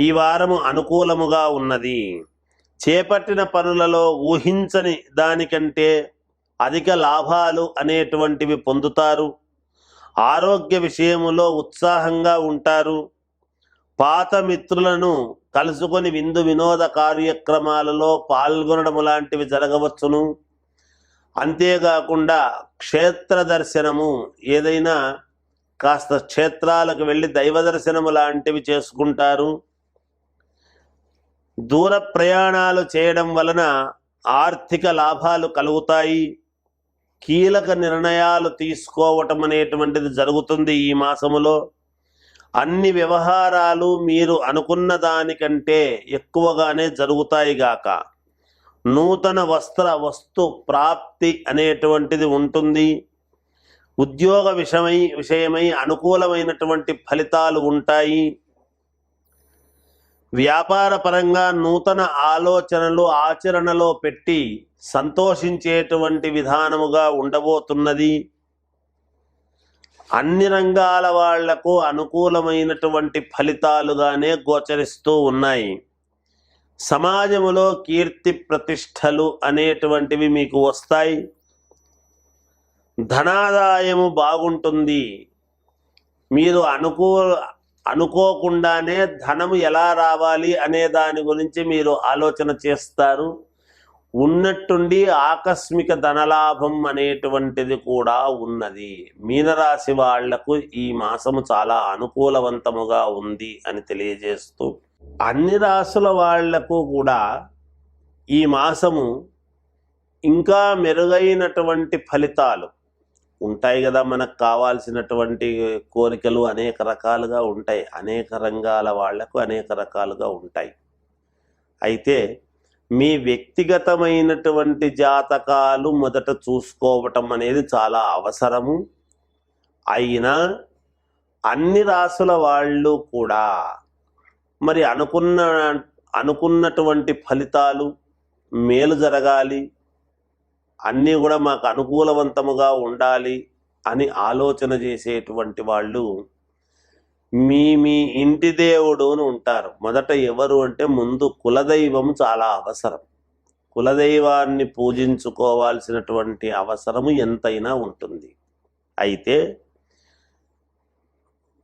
ఈ వారము అనుకూలముగా ఉన్నది. చేపట్టిన పనులలో ఊహించని దానికంటే అధిక లాభాలు అనేటువంటివి పొందుతారు. ఆరోగ్య విషయములో ఉత్సాహంగా ఉంటారు. పాత మిత్రులను కలుసుకొని విందు వినోద కార్యక్రమాలలో పాల్గొనడం లాంటివి జరగవచ్చును. అంతేకాకుండా క్షేత్ర దర్శనము ఏదైనా కాస్త క్షేత్రాలకు వెళ్ళి దైవ దర్శనము లాంటివి చేసుకుంటారు. దూర ప్రయాణాలు చేయడం వలన ఆర్థిక లాభాలు కలుగుతాయి. కీలక నిర్ణయాలు తీసుకోవటం అనేటువంటిది జరుగుతుంది ఈ మాసములో. అన్ని వ్యవహారాలు మీరు అనుకున్న దానికంటే ఎక్కువగానే జరుగుతాయి గాక. నూతన వస్త్ర వస్తు ప్రాప్తి అనేటువంటిది ఉంటుంది. ఉద్యోగ విషమై విషయమై అనుకూలమైనటువంటి ఫలితాలు ఉంటాయి. వ్యాపార పరంగా నూతన ఆలోచనలు ఆచరణలో పెట్టి సంతోషించేటువంటి విధానముగా ఉండబోతున్నది. అన్ని రంగాల వాళ్ళకు అనుకూలమైనటువంటి ఫలితాలుగానే గోచరిస్తూ ఉన్నాయి. సమాజములో కీర్తి ప్రతిష్టలు అనేటువంటివి మీకు వస్తాయి. ధనాదాయము బాగుంటుంది. మీరు అనుకూల అనుకోకుండానే ధనము ఎలా రావాలి అనే దాని గురించి మీరు ఆలోచన చేస్తారు. ఉన్నట్టుండి ఆకస్మిక ధనలాభం అనేటువంటిది కూడా ఉన్నది. మీనరాశి వాళ్ళకు ఈ మాసము చాలా అనుకూలవంతముగా ఉంది అని తెలియజేస్తూ అన్ని రాసుల వాళ్ళకు కూడా ఈ మాసము ఇంకా మెరుగైనటువంటి ఫలితాలు ఉంటాయి కదా మనకు కావాల్సినటువంటి కోరికలు అనేక రకాలుగా ఉంటాయి. అనేక రంగాల వాళ్ళకు అనేక రకాలుగా ఉంటాయి. అయితే మీ వ్యక్తిగతమైనటువంటి జాతకాలు మొదట చూసుకోవటం అనేది చాలా అవసరము. అయినా అన్ని రాసుల వాళ్ళు కూడా మరి అనుకున్న అనుకున్నటువంటి ఫలితాలు మేలు జరగాలి. అన్నీ కూడా మాకు అనుకూలవంతముగా ఉండాలి అని ఆలోచన చేసేటువంటి వాళ్ళు మీ మీ ఇంటి దేవుడు అని ఉంటారు. మొదట ఎవరు అంటే ముందు కులదైవం చాలా అవసరం. కులదైవాన్ని పూజించుకోవాల్సినటువంటి అవసరము ఎంతైనా ఉంటుంది. అయితే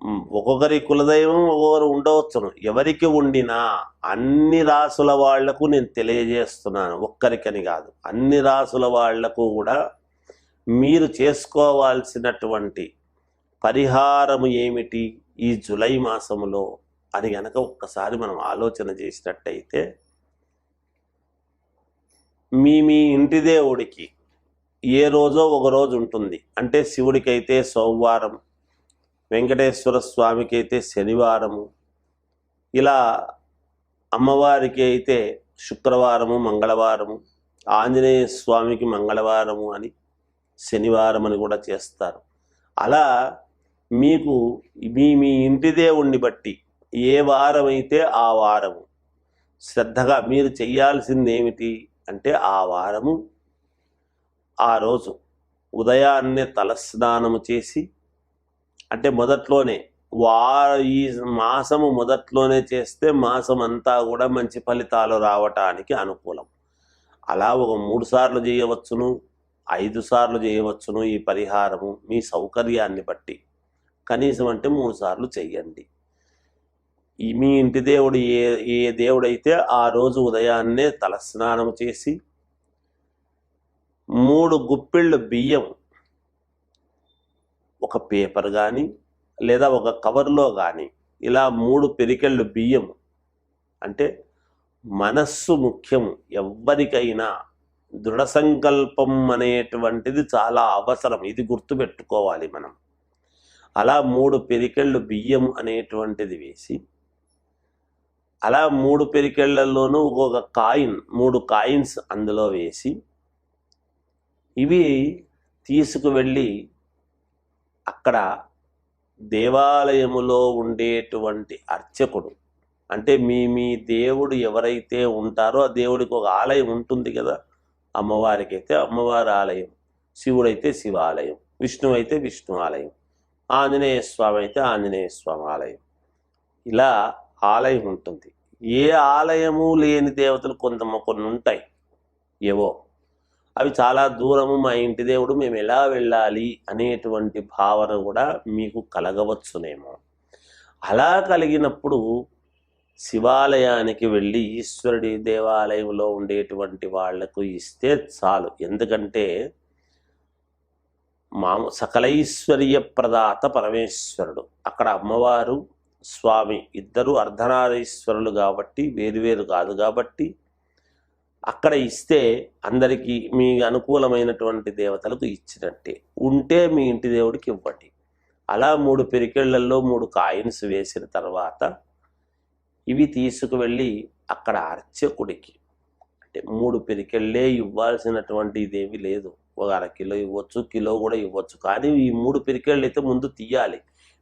ఒక్కొక్కరి కులదైవం ఒక్కొక్కరు ఉండవచ్చును. ఎవరికి ఉండినా అన్ని రాసుల వాళ్ళకు నేను తెలియజేస్తున్నాను. ఒక్కరికని కాదు అన్ని రాసుల వాళ్ళకు కూడా మీరు చేసుకోవాల్సినటువంటి పరిహారము ఏమిటి ఈ జులై మాసములో అని గనక ఒక్కసారి మనం ఆలోచన చేసినట్టయితే మీ మీ ఇంటి దేవుడికి ఏ రోజో ఒక రోజు ఉంటుంది. అంటే శివుడికైతే సోమవారం వెంకటేశ్వర స్వామికి అయితే శనివారము ఇలా అమ్మవారికి అయితే శుక్రవారము మంగళవారము ఆంజనేయ స్వామికి మంగళవారము అని శనివారం అని కూడా చేస్తారు. అలా మీకు మీ మీ ఇంటి దేవుణ్ణి బట్టి ఏ వారం అయితే ఆ వారము శ్రద్ధగా మీరు చెయ్యాల్సింది ఏమిటి అంటే ఆ వారము ఆ రోజు ఉదయాన్నే తలస్నానము చేసి అంటే మొదట్లోనే వా ఈ మాసము మొదట్లోనే చేస్తే మాసం అంతా కూడా మంచి ఫలితాలు రావటానికి అనుకూలం. అలా ఒక మూడు సార్లు చేయవచ్చును ఐదు సార్లు చేయవచ్చును ఈ పరిహారము మీ సౌకర్యాన్ని బట్టి. కనీసం అంటే మూడు సార్లు చెయ్యండి. ఈ మీ ఇంటి దేవుడు ఏ ఏ దేవుడైతే ఆ రోజు ఉదయాన్నే తలస్నానం చేసి మూడు గుప్పిళ్ళు బియ్యం ఒక పేపర్ కానీ లేదా ఒక కవర్లో కానీ ఇలా మూడు పెరికెళ్ళు బియ్యం అంటే మనస్సు ముఖ్యం ఎవ్వరికైనా దృఢ సంకల్పం అనేటువంటిది చాలా అవసరం. ఇది గుర్తుపెట్టుకోవాలి మనం. అలా మూడు పెరికెళ్ళు బియ్యం అనేటువంటిది వేసి అలా మూడు పెరికెళ్ళలోనూ ఒక్కొక్క కాయిన్ మూడు కాయిన్స్ అందులో వేసి ఇవి తీసుకువెళ్ళి అక్కడ దేవాలయములో ఉండేటువంటి అర్చకుడు. అంటే మీ మీ దేవుడు ఎవరైతే ఉంటారో ఆ దేవుడికి ఒక ఆలయం ఉంటుంది కదా? అమ్మవారికి అయితే అమ్మవారి ఆలయం. శివుడైతే శివాలయం. విష్ణు అయితే విష్ణు ఆలయం. ఆంజనేయ స్వామి అయితే ఆంజనేయ స్వామి ఆలయం. ఇలా ఆలయం ఉంటుంది. ఏ ఆలయము లేని దేవతలు కొంత కొన్ని ఉంటాయి. ఏవో అవి చాలా దూరము మా ఇంటి దేవుడు మేము ఎలా వెళ్ళాలి అనేటువంటి భావన కూడా మీకు కలగవచ్చునేమో. అలా కలిగినప్పుడు శివాలయానికి వెళ్ళి ఈశ్వరుడి దేవాలయంలో ఉండేటువంటి వాళ్ళకు ఇస్తే చాలు. ఎందుకంటే మాము సకలైశ్వర్య ప్రదాత పరమేశ్వరుడు. అక్కడ అమ్మవారు స్వామి ఇద్దరు అర్ధనారీశ్వరులు కాబట్టి వేరువేరు కాదు కాబట్టి అక్కడ ఇస్తే అందరికీ మీ అనుకూలమైనటువంటి దేవతలకు ఇచ్చినట్టే. ఉంటే మీ ఇంటి దేవుడికి ఇవ్వండి. అలా మూడు పెరికెళ్ళలో మూడు కాయిన్స్ వేసిన తర్వాత ఇవి తీసుకువెళ్ళి అక్కడ అర్చకుడికి అంటే మూడు పెరికెళ్ళే ఇవ్వాల్సినటువంటి ఇదేమీ లేదు. ఒక అర కిలో ఇవ్వచ్చు కిలో కూడా ఇవ్వచ్చు. కానీ ఈ మూడు పెరికెళ్ళు అయితే ముందు తీయాలి.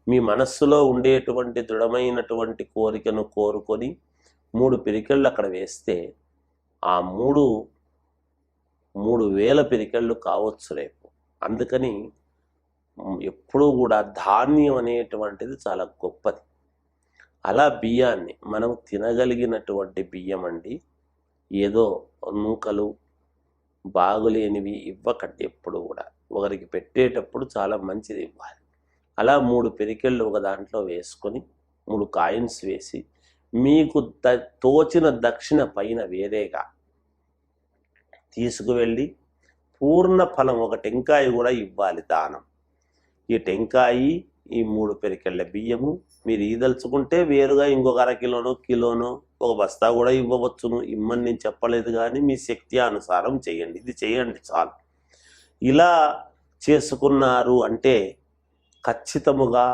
మీ మనస్సులో ఉండేటువంటి దృఢమైనటువంటి కోరికను కోరుకొని మూడు పిరికెళ్ళు అక్కడ వేస్తే ఆ మూడు మూడు వేల పిరికళ్ళు కావచ్చు రేపు. అందుకని ఎప్పుడూ కూడా ధాన్యం అనేటువంటిది చాలా గొప్పది. అలా బియ్యాన్ని మనం తినగలిగినటువంటి బియ్యం అండి ఏదో నూకలు బాగులేనివి ఇవ్వకండి ఎప్పుడు కూడా. ఒకరికి పెట్టేటప్పుడు చాలా మంచిది ఇవ్వాలి. అలా మూడు పెరికెళ్ళు ఒక దాంట్లో వేసుకొని మూడు కాయిన్స్ వేసి మీకు ద తోచిన దక్షిణ పైన వేరేగా తీసుకువెళ్ళి పూర్ణ ఫలం ఒక టెంకాయ కూడా ఇవ్వాలి దానం. ఈ టెంకాయి ఈ మూడు పెరికెళ్ళ బియ్యము మీరు ఈదలుచుకుంటే వేరుగా ఇంకొక అర కిలోనో కిలోనో ఒక బస్తా కూడా ఇవ్వవచ్చును. ఇమ్మని నేను చెప్పలేదు కానీ మీ శక్తి అనుసారం చేయండి. ఇది చేయండి చాలు. ఇలా చేసుకున్నారు అంటే ఖచ్చితముగా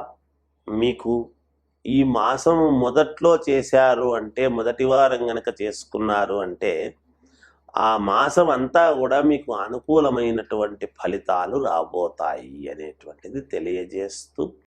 మీకు ఈ మాసం మొదట్లో చేశారు అంటే మొదటి వారం కనుక చేసుకున్నారు అంటే ఆ మాసం అంతా కూడా మీకు అనుకూలమైనటువంటి ఫలితాలు రాబోతాయి అనేటువంటిది తెలియజేస్తూ